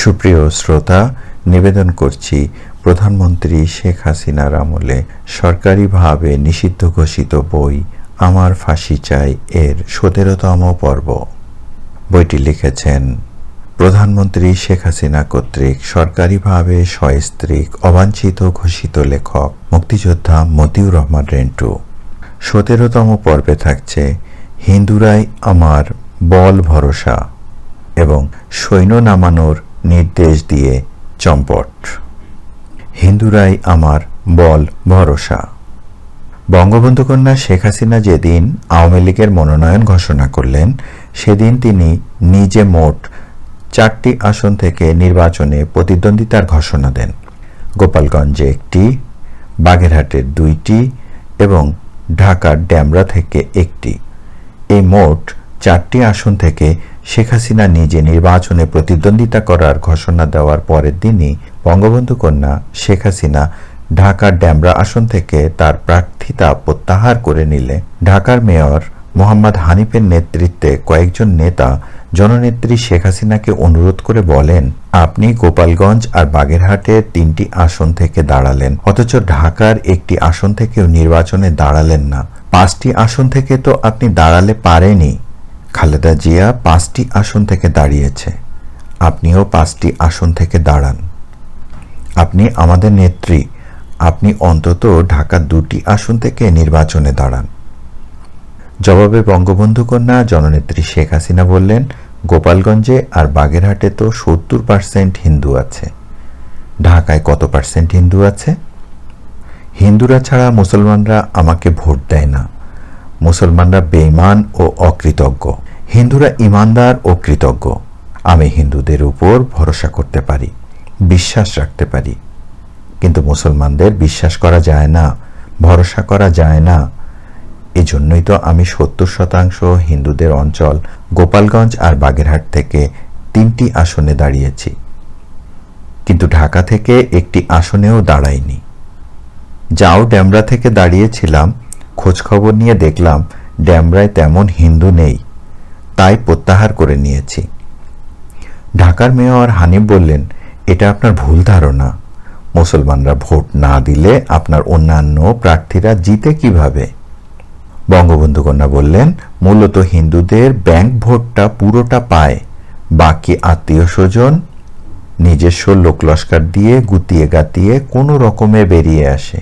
সুপ্রিয় শ্রোতা, নিবেদন করছি প্রধানমন্ত্রী শেখ হাসিনার আমলে সরকারিভাবে নিষিদ্ধ ঘোষিত বই আমার ফাঁসি চাই এর সতেরোতম পর্ব। বইটি লিখেছেন প্রধানমন্ত্রী শেখ হাসিনা কর্তৃক সরকারিভাবে সস্ত্রীক অবাঞ্ছিত ঘোষিত লেখক মুক্তিযোদ্ধা মতিউর রহমান রেন্টু। সতেরোতম পর্বে থাকছে হিন্দুরাই আমার বল ভরসা এবং সৈন্য নামানোর নির্দেশ দিয়ে চম্পট। হিন্দুরাই আমার বল ভরসা। বঙ্গবন্ধু কন্যা শেখ হাসিনা যেদিন আওয়ামী লীগের মনোনয়ন ঘোষণা করলেন, সেদিন তিনি নিজে মোট চারটি আসন থেকে নির্বাচনে প্রতিদ্বন্দ্বিতার ঘোষণা দেন। গোপালগঞ্জে একটি, বাগেরহাটের দুইটি এবং ঢাকার ড্যামরা থেকে একটি। এই মোট চারটি আসন থেকে শেখ হাসিনা নিজে নির্বাচনে প্রতিদ্বন্দ্বিতা করার ঘোষণা দেওয়ার পরের দিনই বঙ্গবন্ধু কন্যা শেখ হাসিনা ঢাকার ড্যামরা আসন থেকে তার প্রার্থিতা প্রত্যাহার করে নিলে। ঢাকার মেয়র মোহাম্মদ হানিফের নেতৃত্বে কয়েকজন নেতা জননেত্রী শেখ হাসিনাকে অনুরোধ করে বলেন, আপনি গোপালগঞ্জ আর বাগেরহাটের তিনটি আসন থেকে দাঁড়ালেন, অথচ ঢাকার একটি আসন থেকেও নির্বাচনে দাঁড়ালেন না। পাঁচটি আসন থেকে তো আপনি দাঁড়ালে পারেনি খালেদা জিয়া পাঁচটি আসন থেকে দাঁড়িয়েছে। আপনিও পাঁচটি আসন থেকে দাঁড়ান। আপনি আমাদের নেত্রী। আপনি অন্তত ঢাকার দুটি আসন থেকে নির্বাচনে দাঁড়ান। জবাবে বঙ্গবন্ধু কন্যা জননেত্রী শেখ হাসিনা বললেন, গোপালগঞ্জে আর বাগেরহাটে তো সত্তর পার্সেন্ট হিন্দু আছে। ঢাকায় কত পার্সেন্ট হিন্দু আছে? হিন্দুরা ছাড়া মুসলমানরা আমাকে ভোট দেয় না। মুসলমানরা বেইমান ও অকৃতজ্ঞ। হিন্দুরা ইমানদার ও কৃতজ্ঞ। আমি হিন্দুদের উপর ভরসা করতে পারি, বিশ্বাস রাখতে পারি। কিন্তু মুসলমানদের বিশ্বাস করা যায় না, ভরসা করা যায় না। এজন্যই তো আমি সত্তর শতাংশ হিন্দুদের অঞ্চল গোপালগঞ্জ আর বাগেরহাট থেকে তিনটি আসনে দাঁড়িয়েছি। কিন্তু ঢাকা থেকে একটি আসনেও দাঁড়াইনি। যাও ড্যামরা থেকে দাঁড়িয়েছিলাম খোঁজখবর নিয়ে দেখলাম ড্যামরায় তেমন হিন্দু নেই। তাই প্রত্যাহার করে নিয়েছি। ঢাকার মেয়র হানিফ বললেন, এটা আপনার ভুল ধারণা। মুসলমানরা ভোট না দিলে আপনার অন্যান্য প্রার্থীরা জিতে কীভাবে? বঙ্গবন্ধু কন্যা বললেন, মূলত হিন্দুদের ব্যাংক ভোটটা পুরোটা পায়। বাকি আত্মীয় স্বজন নিজস্ব লোকলস্কার দিয়ে গুতিয়ে গাতিয়ে কোনো রকমে বেরিয়ে আসে।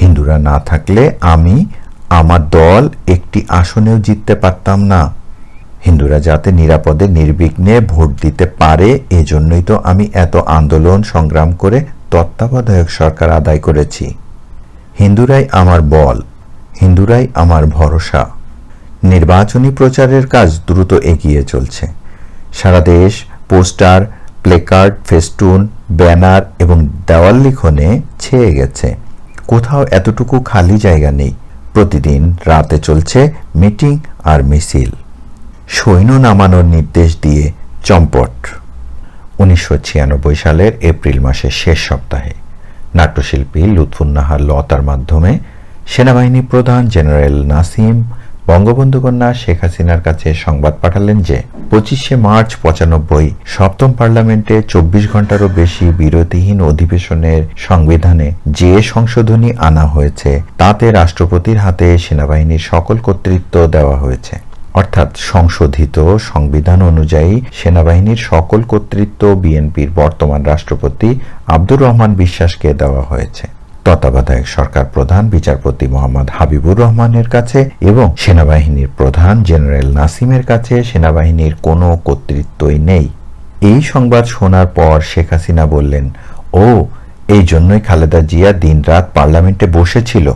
হিন্দুরা না থাকলে আমি আমার দল একটি আসনেও জিততে পারতাম না। হিন্দুরা যাতে নিরাপদে, নির্বিঘ্নে ভোট দিতে পারে, এজন্যই তো আমি এত আন্দোলন সংগ্রাম করে তত্ত্বাবধায়ক সরকার আদায় করেছি। হিন্দুরাই আমার বল, হিন্দুরাই আমার ভরসা। নির্বাচনী প্রচারের কাজ দ্রুত এগিয়ে চলছে। সারা দেশ পোস্টার, প্লেকার্ড, ফেস্টুন, ব্যানার এবং দেওয়াল লিখনে ছেয়ে গেছে। কোথাও এতটুকু খালি জায়গা নেই। প্রতিদিন রাতে চলছে মিটিং আর মিছিল। সৈন্য নামানোর নির্দেশ দিয়ে চম্পট। উনিশশো ছিয়ানব্বই সালের এপ্রিল মাসের শেষ সপ্তাহে নাট্যশিল্পী লুৎফুন্নাহার লতার মাধ্যমে সেনাবাহিনী প্রধান জেনারেল নাসিম বঙ্গবন্ধু কন্যা শেখ হাসিনার কাছে সংবাদ পাঠালেন যে, পঁচিশে মার্চ পঁচানব্বই সপ্তম পার্লামেন্টে চব্বিশ ঘন্টারও বেশি বিরতিহীন অধিবেশনের সংবিধানে যে সংশোধনী আনা হয়েছে, তাতে রাষ্ট্রপতির হাতে সেনাবাহিনীর সকল কর্তৃত্ব দেওয়া হয়েছে। অর্থাৎ সংশোধিত সংবিধান অনুযায়ী সেনাবাহিনীর সকল কর্তৃত্ব বিএনপির বর্তমান রাষ্ট্রপতি আব্দুর রহমান বিশ্বাসকে দেওয়া হয়েছে। তত্ত্বাবধায়ক সরকার প্রধান বিচারপতি মোহাম্মদ হাবিবুর রহমানের কাছে এবং সেনাবাহিনীর প্রধান জেনারেল নাসিমের কাছে সেনাবাহিনীর কোনো কর্তৃত্বই নেই। এই সংবাদ শোনার পর শেখ হাসিনা বললেন, ও, এই জন্যই খালেদা জিয়া দিনরাত পার্লামেন্টে বসেছিল।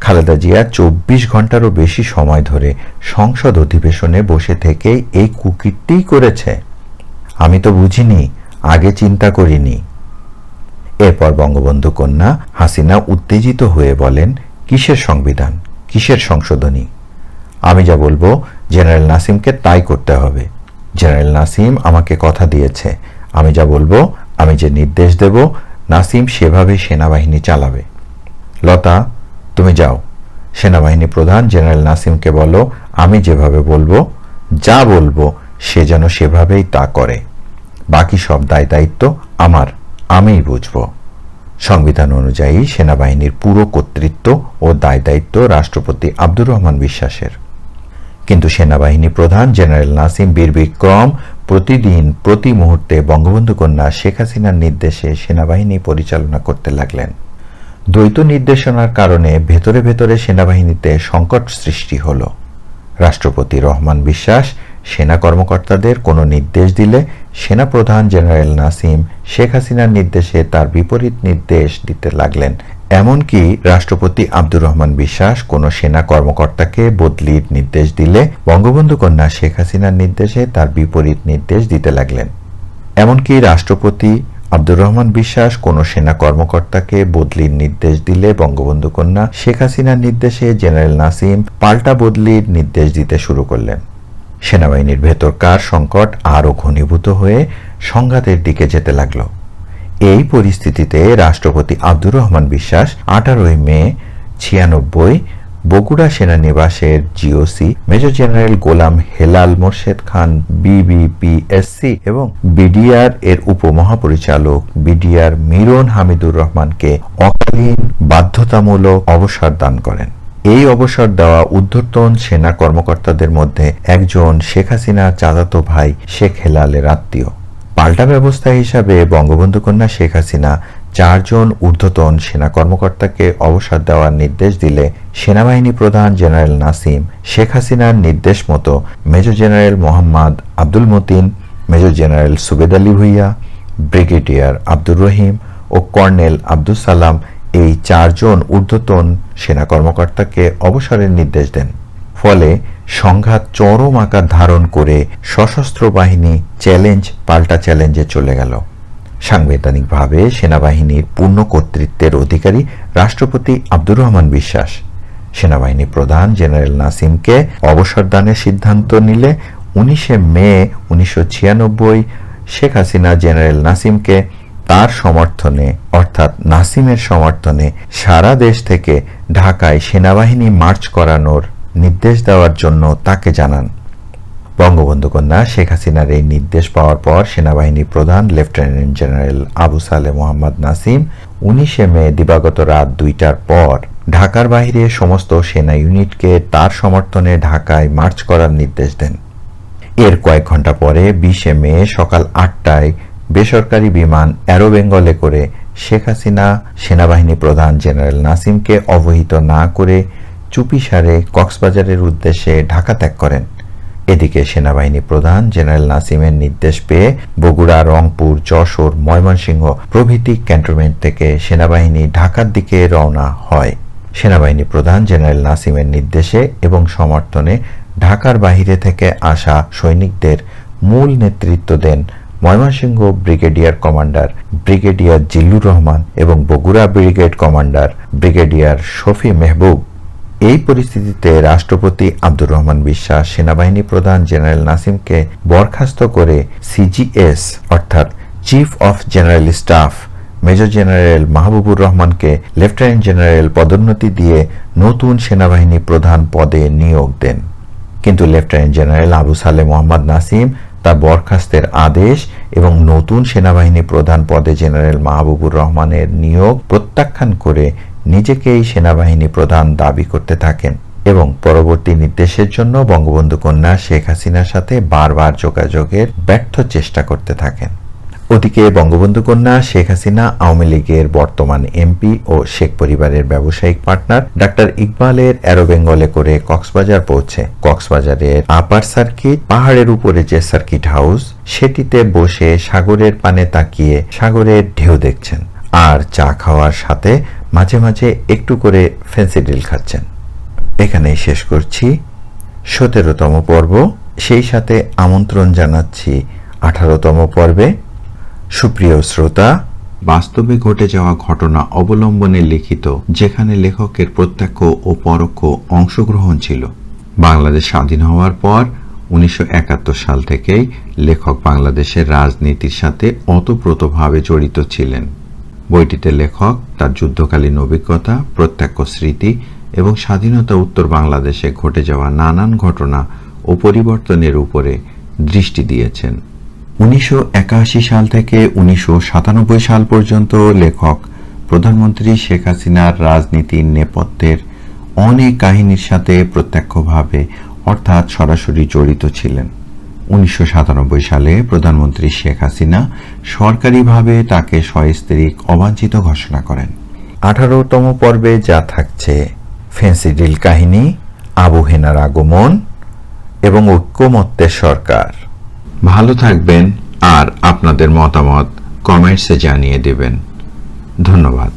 খালেদা জিয়া চব্বিশ ঘন্টারও বেশি সময় ধরে সংসদ অধিবেশনে বসে থেকে এই কুকিরটিই করেছে। আমি তো বুঝিনি, আগে চিন্তা করিনি। এরপর বঙ্গবন্ধু কন্যা হাসিনা উত্তেজিত হয়ে বলেন, কিসের সংবিধান? কিসের সংশোধনী? আমি যা বলব, জেনারেল নাসিমকে তাই করতে হবে। জেনারেল নাসিম আমাকে কথা দিয়েছে। আমি যা বলব, আমি যে নির্দেশ দেব, নাসিম সেভাবে সেনাবাহিনী চালাবে। লতা, তুমি যাও। সেনাবাহিনী প্রধান জেনারেল নাসিমকে বলো, আমি যেভাবে বলব, যা বলব, সে যেন সেভাবেই তা করে। বাকি সব দায় দায়িত্ব আমার। আমিই বুঝব। সংবিধান অনুযায়ী সেনাবাহিনীর পুরো কর্তৃত্ব ও দায় দায়িত্ব রাষ্ট্রপতি আব্দুর রহমান বিশ্বাসের। কিন্তু সেনাবাহিনী প্রধান জেনারেল নাসিম বীর বিক্রম প্রতিদিন, প্রতি মুহূর্তে বঙ্গবন্ধু কন্যা শেখ হাসিনার নির্দেশে সেনাবাহিনী পরিচালনা করতে লাগলেন। দ্বৈত নির্দেশনার কারণে ভেতরে ভেতরে সেনাবাহিনীতে সংকট সৃষ্টি হল। রাষ্ট্রপতি রহমান বিশ্বাস সেনা কর্মকর্তাদের কোনো নির্দেশ দিলে সেনা প্রধান জেনারেল নাসিম শেখ হাসিনার নির্দেশে তার বিপরীত নির্দেশ দিতে লাগলেন। এমনকি রাষ্ট্রপতি আব্দুর রহমান বিশ্বাস কোনো সেনা কর্মকর্তাকে বদলির নির্দেশ দিলে বঙ্গবন্ধু কন্যা শেখ হাসিনার নির্দেশে তার বিপরীত নির্দেশ দিতে লাগলেন। এমনকি রাষ্ট্রপতি আব্দুর রহমান বিশ্বাস কোনো সেনা কর্মকর্তাকে বদলির নির্দেশ দিলে বঙ্গবন্ধু কন্যা শেখ হাসিনার নির্দেশে জেনারেল নাসিম পাল্টা বদলির নির্দেশ দিতে শুরু করলেন। সেনাবাহিনীর ভেতরকার সংকট আরও ঘনীভূত হয়ে সংঘাতের দিকে যেতে লাগল? এই পরিস্থিতিতে রাষ্ট্রপতি আব্দুর রহমান বিশ্বাস আঠারোই মে ছিয়ানব্বই Bogura সেনানিবাসের GOC major general Golam Helal Morshed Khan B B P S C এবং বিডিআর এর উপমহাপরিচালক বিডিআর মিরন হামিদুর রহমানকে অকালীন বাধ্যতামূলক অবসর দান করেন। এই অবসর দেওয়া ঊর্ধ্বতন সেনা কর্মকর্তাদের মধ্যে একজন শেখ হাসিনা চাচাতো ভাই শেখ হেলালের আত্মীয়। পাল্টা ব্যবস্থা হিসাবে বঙ্গবন্ধু কন্যা শেখ হাসিনা চারজন ঊর্ধ্বতন সেনা কর্মকর্তাকে অবসর দেওয়ার নির্দেশ দিলে সেনাবাহিনী প্রধান জেনারেল নাসিম, শেখ হাসিনার নির্দেশ মতো major general Mohammad Abdul Matin, major general Subed Ali Bhuiyan, brigadier Abdur Rahim ও কর্নেল আব্দুল সালাম এই চারজন ঊর্ধ্বতন সেনা কর্মকর্তাকে অবসরের নির্দেশ দেন। ফলে সংঘাত চরম আকার ধারণ করে সশস্ত্র বাহিনী চ্যালেঞ্জ, পাল্টা চ্যালেঞ্জে চলে গেল। সাংবিধানিকভাবে সেনাবাহিনীর পূর্ণ কর্তৃত্বের অধিকারী রাষ্ট্রপতি আব্দুর রহমান বিশ্বাস। সেনাবাহিনী প্রধান জেনারেল নাসিমকে অবসর দানের সিদ্ধান্ত নিলে উনিশে মে উনিশশো ছিয়ানব্বই শেখ হাসিনা জেনারেল নাসিমকে তার সমর্থনে, অর্থাৎ নাসিমের সমর্থনে, সারা দেশ থেকে ঢাকায় সেনাবাহিনী মার্চ করানোর নির্দেশ দেওয়ার জন্য তাকে জানান। বঙ্গবন্ধু কন্যা শেখ হাসিনার এই নির্দেশ পাওয়ার পর সেনাবাহিনী প্রধান লেফটেন্যান্ট জেনারেল আবু সালে মোহাম্মদ নাসিম উনিশে মে দিবাগত রাত দুইটার পর ঢাকার বাইরে সমস্ত সেনা ইউনিটকে তার সমর্থনে ঢাকায় মার্চ করার নির্দেশ দেন। এর কয়েক ঘণ্টা পরে বিশে মে সকাল আটটায় বেসরকারি বিমান অ্যারো বেঙ্গলে করে শেখ হাসিনা সেনাবাহিনী প্রধান জেনারেল নাসিমকে অবহিত না করে চুপিসারে কক্সবাজারের উদ্দেশ্যে ঢাকা ত্যাগ করেন। এদিকে সেনাবাহিনী প্রধান জেনারেল নাসিমের নির্দেশ পেয়ে বগুড়া, রংপুর, যশোর, ময়মনসিংহ প্রভৃতি ক্যান্টনমেন্ট থেকে সেনাবাহিনী ঢাকার দিকে রওনা হয়। সেনাবাহিনী প্রধান জেনারেল নাসিমের নির্দেশে এবং সমর্থনে ঢাকার বাহিরে থেকে আসা সৈনিকদের মূল নেতৃত্ব দেন Mymensingh brigadier commander brigadier Zillur Rahman এবং Bogura brigade commander brigadier Shafi Mehboob. এই পরিস্থিতিতে রাষ্ট্রপতি আব্দুর রহমান বিশ্বাস সেনাবাহিনী প্রধান জেনারেল নাসিমকে বরখাস্ত করে সিজিএস, অর্থাৎ chief of general staff, major general Mahbubur রহমানকে লেফটেন্যান্ট জেনারেল পদোন্নতি দিয়ে নতুন সেনাবাহিনী প্রধান পদে নিয়োগ দেন। কিন্তু লেফটেন্যান্ট জেনারেল আবু সালে মোহাম্মদ নাসিম তার বরখাস্তের আদেশ এবং নতুন সেনাবাহিনী প্রধান পদে জেনারেল মাহবুবুর রহমানের নিয়োগ প্রত্যাখ্যান করে নিজেকেই সেনাবাহিনী প্রধান দাবি করতে থাকেন এবং পরবর্তী নির্দেশের জন্য বঙ্গবন্ধু কন্যা শেখ হাসিনার সাথে বারবার যোগাযোগের ব্যর্থ চেষ্টা করতে থাকেন। ওদিকে বঙ্গবন্ধু কন্যা শেখ হাসিনা, আওয়ামী লীগের বর্তমান এমপি ও শেখ পরিবারের ব্যবসায়িক পার্টনার ডাক্তার ইকবালের অ্যারো বেঙ্গলে করে কক্সবাজার পৌঁছে। কক্সবাজারের আপার সার্কিট, পাহাড়ের উপরে যে সার্কিট হাউস, সেটিতে বসে সাগরের পানে তাকিয়ে সাগরের ঢেউ দেখছেন। আর চা খাওয়ার সাথে মাঝে মাঝে একটু করে ফেন্সিডিল খাচ্ছেন। এখানেই শেষ করছি। সতেরোতম পর্ব, সেই সাথে আমন্ত্রণ জানাচ্ছি আঠারোতম পর্বে। সুপ্রিয় শ্রোতা, বাস্তবে ঘটে যাওয়া ঘটনা অবলম্বনে লিখিত, যেখানে লেখকের প্রত্যক্ষ ও পরোক্ষ অংশগ্রহণ ছিল। বাংলাদেশ স্বাধীন হওয়ার পর উনিশশো একাত্তর সাল থেকেই লেখক বাংলাদেশের রাজনীতির সাথে অতপ্রতভাবে জড়িত ছিলেন। বইটিতে লেখক তার যুদ্ধকালীন অভিজ্ঞতা, প্রত্যক্ষ স্মৃতি এবং স্বাধীনতা উত্তর বাংলাদেশে ঘটে যাওয়া নানান ঘটনা ও পরিবর্তনের উপরে দৃষ্টি দিয়েছেন। উনিশশো একাশি সাল থেকে উনিশশো সাতানব্বই সাল পর্যন্ত লেখক প্রধানমন্ত্রী শেখ হাসিনার রাজনীতির নেপথ্যের অনেক কাহিনীর সাথে প্রত্যক্ষভাবে, অর্থাৎ সরাসরি জড়িত ছিলেন। উনিশশো সাতানব্বই সালে প্রধানমন্ত্রী শেখ হাসিনা সরকারিভাবে তাকে সস্ত্রীক অবাঞ্ছিত ঘোষণা করেন। আঠারোতম পর্বে যা থাকছে ফেন্সিডিল কাহিনী, আবু হেনার আগমন এবং ঐক্যমত্যের সরকার। ভালো থাকবেন আর আপনাদের মতামত কমেন্টসে জানিয়ে দেবেন। ধন্যবাদ।